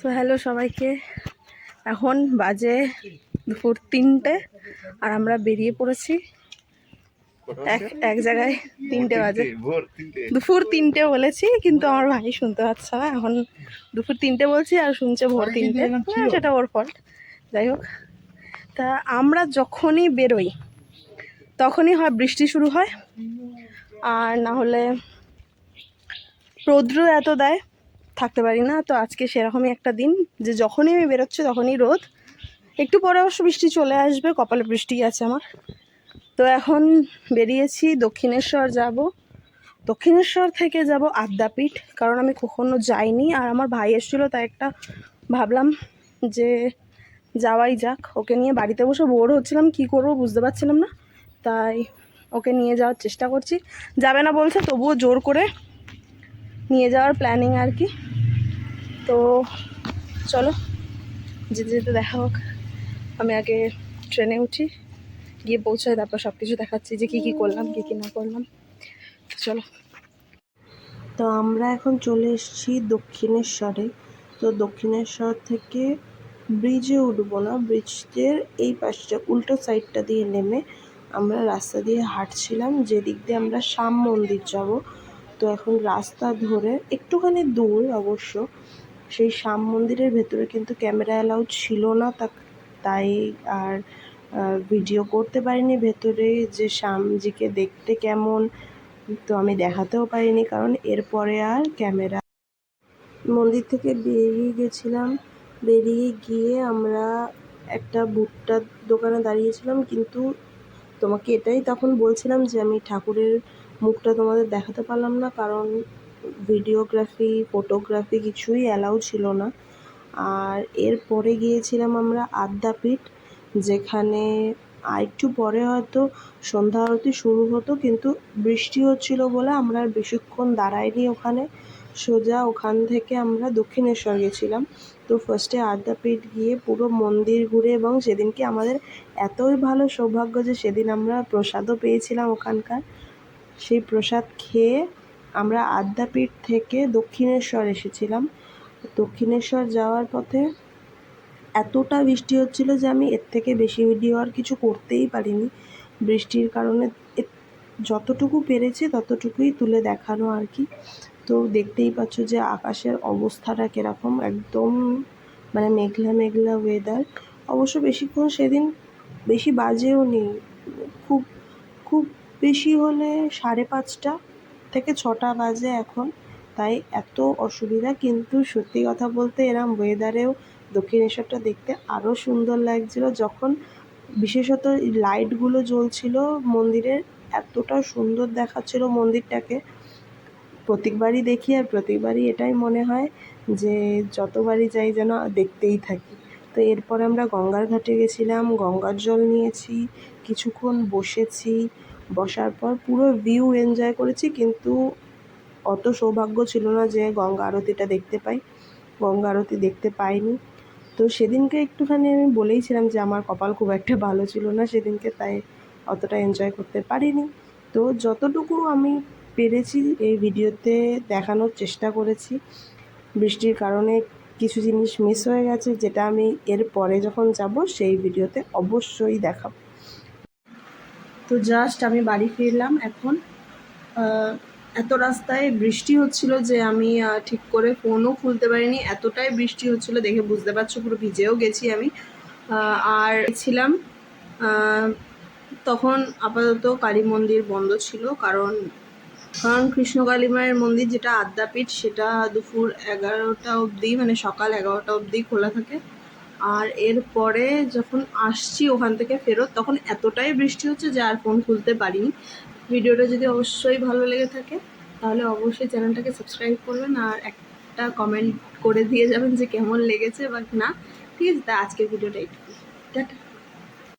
তো হ্যালো সবাইকে। এখন বাজে দুপুর তিনটে আর আমরা বেরিয়ে পড়েছি। এক এক জায়গায় তিনটে বাজে। দুপুর তিনটে বলেছি, কিন্তু আমার ভাই শুনতে পাচ্ছে না। এখন দুপুর তিনটে বলছি আর শুনছে ভোর তিনটে। সেটা ওর ফল্ট যাই হোক। তা আমরা যখনই বেরোই, তখনই হয় বৃষ্টি শুরু হয়। আর না হলে রৌদ্র এত দেয় থাকতে পারি না। তো আজকে সেরকমই একটা দিন যে যখনই আমি বেরোচ্ছি তখনই রোদ। একটু পরে অবশ্য বৃষ্টি চলে আসবে, কপালে বৃষ্টি আছে আমার। তো এখন বেরিয়েছি, দক্ষিণেশ্বর যাব। দক্ষিণেশ্বর থেকে যাব আদ্যাপীঠ, কারণ আমি কখনো যাইনি। আর আমার ভাই এসেছিল, তাই একটা ভাবলাম যে যাওয়াই যাক। ওকে নিয়ে বাড়িতে বসে বোর হচ্ছিলাম, কি করব বুঝতে পারছিলাম না। তাই ওকে নিয়ে যাওয়ার চেষ্টা করছি। যাবে না বলছে, তবুও জোর করে নিয়ে যাওয়ার প্ল্যানিং আর কি। তো চলো, যেতে যেতে দেখা হোক। আমি আগে ট্রেনে উঠি, গিয়ে পৌঁছায় তারপর সব কিছু দেখাচ্ছি যে কী কী করলাম, কী কী না করলাম। চলো। তো আমরা এখন চলে এসেছি দক্ষিণেশ্বরে। তো দক্ষিণেশ্বর থেকে ব্রিজে উঠবো না ব্রিজের এই পাশটা, উল্টো সাইডটা দিয়ে নেমে আমরা রাস্তা দিয়ে হাঁটছিলাম, যেদিক দিয়ে আমরা শ্যাম মন্দির যাব। তো এখন রাস্তা ধরে একটুখানি দূর অবশ্য সেই শ্যাম মন্দিরের ভেতরে কিন্তু ক্যামেরা অ্যালাউ ছিল না, তা তাই আর ভিডিও করতে পারিনি ভেতরে যে শ্যামজিকে দেখতে কেমন, তো আমি দেখাতেও পারিনি, কারণ এরপরে আর ক্যামেরা মন্দির থেকে বেরিয়ে গেছিলাম। বেরিয়ে গিয়ে আমরা একটা ভুট্টার দোকানে দাঁড়িয়েছিলাম, কিন্তু তোমাকে এটাই তখন বলছিলাম যে আমি ঠাকুরের মুখটা তোমাদের দেখাতে পারলাম না, কারণ ভিডিওগ্রাফি, ফটোগ্রাফি কিছুই অ্যালাউ ছিল না। আর এরপরে গিয়েছিলাম আমরা আদ্যাপীঠ, যেখানে আর একটু পরে হয়তো সন্ধ্যা আরতি শুরু হতো, কিন্তু বৃষ্টি হচ্ছিল বলে আমরা আর বেশিক্ষণ দাঁড়াইনি ওখানে। সোজা ওখান থেকে আমরা দক্ষিণেশ্বর গেছিলাম। তো ফার্স্টে আদ্যাপীঠ গিয়ে পুরো মন্দির ঘুরে এবং সেদিনকে আমাদের এতই ভালো সৌভাগ্য যে সেদিন আমরা প্রসাদও পেয়েছিলাম ওখানকার। সেই প্রসাদ খেয়ে আমরা আদ্যাপীঠ থেকে দক্ষিণেশ্বর এসেছিলাম। দক্ষিণেশ্বর যাওয়ার পথে এতটা বৃষ্টি হচ্ছিল যে আমি এর থেকে বেশি ভিডিও আর কিছু করতেই পারিনি। বৃষ্টির কারণে যতটুকু পেরেছে ততটুকুই তুলে দেখানো আর কি। তো দেখতেই পাচ্ছ যে আকাশের অবস্থাটা কীরকম, একদম মানে মেঘলা মেঘলা ওয়েদার অবশ্য বেশিক্ষণ সেদিন বেশি বাজেও নেই, খুব খুব বেশি হলে সাড়ে পাঁচটা থেকে ছটা বাজে এখন। তাই এত অসুবিধা, কিন্তু সত্যি কথা বলতে এরম ওয়েদারেও দক্ষিণেশ্বরটা দেখতে আরও সুন্দর লাগছিল। যখন বিশেষত লাইটগুলো জ্বলছিল মন্দিরের এতটা সুন্দর দেখাচ্ছিল মন্দিরটাকে। প্রত্যেকবারই দেখি আর প্রত্যেকবারই এটাই মনে হয় যে যতবারই যাই যেন দেখতেই থাকি। তো এরপর আমরা গঙ্গার ঘাটে গেছিলাম, গঙ্গার জল নিয়েছি, কিছুক্ষণ বসেছি। বসার পর পুরো ভিউ এনজয় করেছি, কিন্তু অত সৌভাগ্য ছিল না যে গঙ্গা আরতিটা দেখতে পাই। গঙ্গা আরতি দেখতে পাইনি। তো সেদিনকে একটুখানি আমি বলেইছিলাম যে আমার কপাল খুব একটা ভালো ছিল না, সেদিনকে তাই অতটা এনজয় করতে পারিনি। তো যতটুকু আমি পেরেছি এই ভিডিওতে দেখানোর চেষ্টা করেছি। বৃষ্টির কারণে কিছু জিনিস মিস হয়ে গেছে, যেটা আমি এর পরে যখন যাব সেই ভিডিওতে অবশ্যই দেখাবো। তো জাস্ট আমি বাড়ি ফিরলাম এখন। এত রাস্তায় বৃষ্টি হচ্ছিল যে আমি ঠিক করে ফোনও খুলতে পারিনি। এতটাই বৃষ্টি হচ্ছিল দেখে বুঝতে পারছ, পুরো ভিজেও গেছি আমি। আর ছিলাম তখন আপাতত কালী মন্দির বন্ধ ছিল কারণ কারণ কৃষ্ণ কালী মায়ের মন্দির যেটা আদ্যাপীঠ সেটা দুপুর এগারোটা অবধি মানে সকাল এগারোটা অবধি খোলা থাকে। আর এরপরে যখন আসছি ওখান থেকে ফেরত, তখন এতটাই বৃষ্টি হচ্ছে যে আর ফোন খুলতে পারিনি। ভিডিওটা যদি অবশ্যই ভালো লেগে থাকে, তাহলে অবশ্যই চ্যানেলটাকে সাবস্ক্রাইব করবেন আর একটা কমেন্ট করে দিয়ে যাবেন যে কেমন লেগেছে বা না ঠিক আছে, তা আজকের ভিডিওটা একটু টাটা।